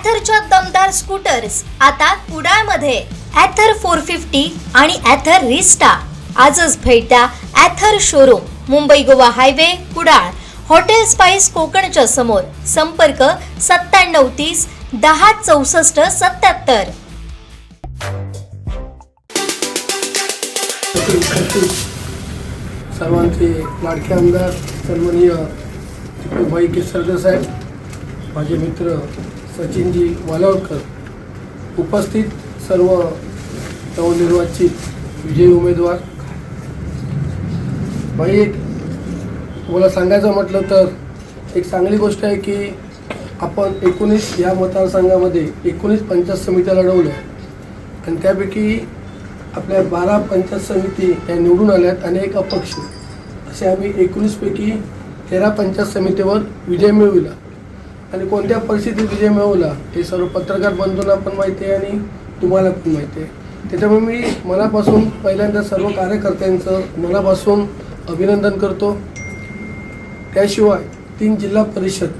ॲथरच्या दमदार स्कूटर्स आता कुडाळमध्ये. ॲथर फोर फिफ्टी आणि ॲथर रिस्टा आजच भेट द्या Ather showroom Mumbai Goa highway Kudal. Hotel spice कोकणच्या समोर. संपर्क सत्त्याण्णव तीस दहा चौसष्ट सत्याहत्तर सर्वांचे लाडके आमदार सन्माननीय भाई केसरकर साहेब माझे मित्र सचिनजी वालावडकर उपस्थित सर्व नवनिर्वाचित विजयी उमेदवार. भाई एक मला सांगायचं म्हटलं तर एक चांगली गोष्ट आहे की आपण एकोणीस या मतदारसंघामध्ये एकोणीस पंचायत समित्या लढवल्या. आणि त्यापैकी आपल्या बारा पंचायत समिती या निवडून आल्यात आणि एक अपक्ष. असे आम्ही एकोणीसपैकी तेरा पंचायत समितीवर विजय मिळविला. आणि कोणत्या परिस्थितीत विजय मिळवला हे सर्व पत्रकार बंधूंना पण माहिती आहे आणि तुम्हाला पण माहिती आहे. त्याच्यामुळे मी मनापासून पहिल्यांदा सर्व कार्यकर्त्यांचं मनापासून अभिनंदन करतो. त्याशिवाय तीन जिल्हा परिषद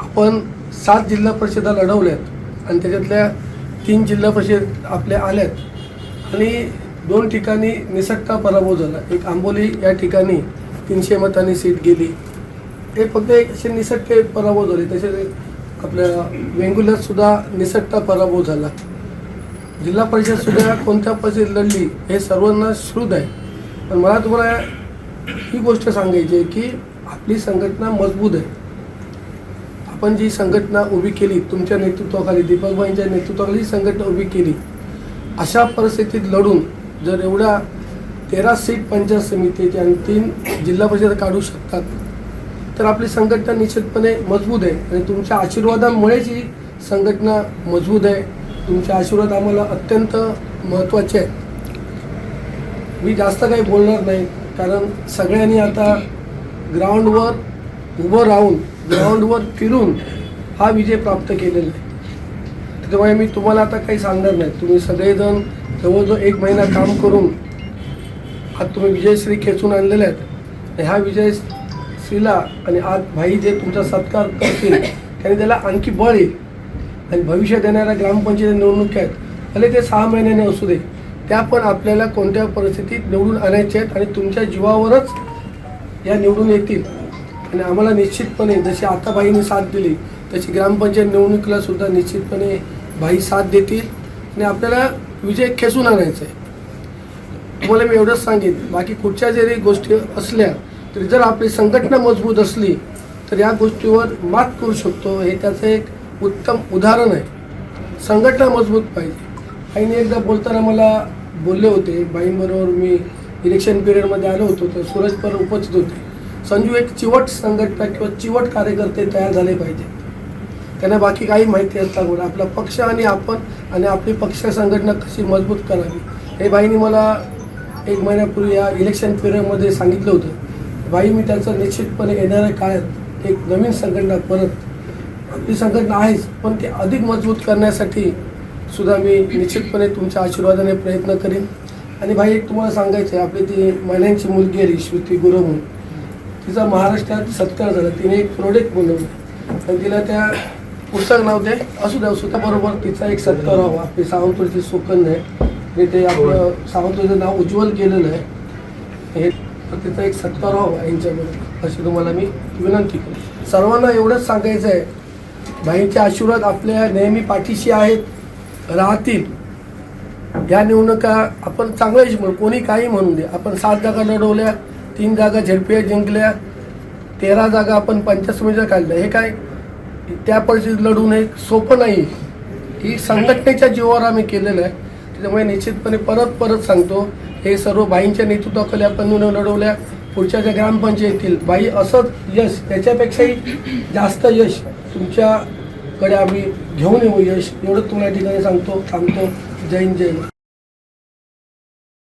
आपण सात जिल्हा परिषदा लढवल्यात आणि त्याच्यातल्या तीन जिल्हा परिषद आपल्या आल्यात. आणि दोन ठिकाणी निसटता पराभव झाला. एक आंबोली या ठिकाणी तीनशे मतांनी सीट गेली. हे फक्त एक असे निसटते पराभव झाले. तसे आपल्या वेंगुल्यात सुद्धा निसटता पराभव झाला. जिल्हा परिषद सुद्धा कोणत्या परिस्थितीत लढली हे सर्वांना श्रुत आहे. पण मला तुम्हाला ही गोष्ट सांगायची आहे की आपली संघटना मजबूत आहे. आपण जी संघटना उभी केली तुमच्या नेतृत्वाखाली दीपकबाईंच्या नेतृत्वाखाली जी संघटना उभी केली अशा परिस्थितीत लढून जर एवढ्या तेरा सीट पंचायत समितीचे आणि तीन जिल्हा परिषद काढू शकतात तर आपली संघटना निश्चितपणे मजबूत आहे. आणि तुमच्या आशीर्वादामुळेच ही संघटना मजबूत आहे. तुमचे आशीर्वाद आम्हाला अत्यंत महत्त्वाचे आहेत. मी जास्त काही बोलणार नाही कारण सगळ्यांनी आता ग्राउंडवर उभं राहून ग्राउंडवर फिरून हा विजय प्राप्त केलेला आहे. त्याच्यामुळे मी तुम्हाला आता काही सांगणार नाही. तुम्ही सगळेजण जवळजवळ एक महिना काम करून आज तुम्ही विजयश्री खेचून आणलेले आहेत. ह्या विजय विजयश्रीला आणि आज भाई जे तुमचा सत्कार करतील त्याने त्याला आणखी बळ येईल आणि भविष्य देणाऱ्या ग्रामपंचायत निवडणुकी आहेत. भले ते सहा महिन्याने असू दे त्या पण आपल्याला कोणत्या परिस्थितीत निवडून आणायचे आहेत आणि तुमच्या जीवावरच या निवडून येतील. आणि आम्हाला निश्चितपणे जशी आता भाईने साथ दिली तशी ग्रामपंचायत निवडणुकीला सुद्धा निश्चितपणे भाई साथ देतील आणि आपल्याला विजय खेचून आणायचा आहे. तुम्हाला मी एवढंच सांगेन बाकी कुठच्या जरी गोष्टी असल्या तरी जर आपली संघटना मजबूत असली तर या गोष्टीवर मात करू शकतो. हे त्याचं एक उत्तम उदाहरण आहे. संघटना मजबूत पाहिजे. आईने एकदा बोलताना मला बोलले होते. बाईंबरोबर मी इलेक्शन पिरियडमध्ये आलो होतो तर सूरज पर उपस्थित होते. संजू एक चिवट संघटना किंवा चिवट कार्यकर्ते तयार झाले पाहिजे. त्यांना बाकी काही माहिती असता बोला. आपला पक्ष आणि आपण आणि आपली पक्ष संघटना कशी मजबूत करावी हे बाईंनी मला एक महिन्यापूर्वी या इलेक्शन पिरियडमध्ये सांगितलं होतं. बाई मी त्यांचं निश्चितपणे येणाऱ्या काळात एक नवीन संघटना परत आपली संघटना आहेच पण ती अधिक मजबूत करण्यासाठी सुद्धा मी निश्चितपणे तुमच्या आशीर्वादाने प्रयत्न करेन. आणि भाई एक तुम्हाला सांगायचं आहे आपली ती महिन्यांची मुलगी आली श्रुती गुरु म्हणून. तिचा महाराष्ट्रात सत्कार झाला. तिने एक प्रोडक्ट बनवलं. आणि तिला त्या पुस्तक नाव ते असू द्या स्वतःबरोबर तिचा एक सत्कार व्हावा. आपली सावंतवाडीची सुकन्या आहे. आणि ते आपलं सावंतवाडीचं नाव उज्ज्वल केलेलं आहे. तर तिचा एक सत्कार व्हावा यांच्याकडे अशी तुम्हाला मी विनंती करतो सर्वांना एवढंच सांगायचं आहे. बाईंचे आशीर्वाद आपल्या नेहमी पाठीशी आहेत राहतील. या निवडणुका आपण चांगल्याच म्हणू कोणी काही म्हणू दे. आपण सात जागा लढवल्या तीन जागा झेडपीया जिंकल्या तेरा जागा आपण पंचायत समितीला काढल्या. हे काय? त्या परिस्थितीत लढून हे सोपं नाही. ही संघटनेच्या जीवावर आम्ही केलेलं आहे. त्याच्यामुळे निश्चितपणे परत परत सांगतो हे सर्व बाईंच्या नेतृत्वाखाली आपण लढवल्या. पुढच्या ज्या ग्रामपंचायतीतील बाई असंच यश त्याच्यापेक्षाही जास्त यश तुमच्याकडे आम्ही घेऊन येऊ. यश एवढं तुम्हाला ठिकाणी सांगतो. सांगतो जय हिंद जय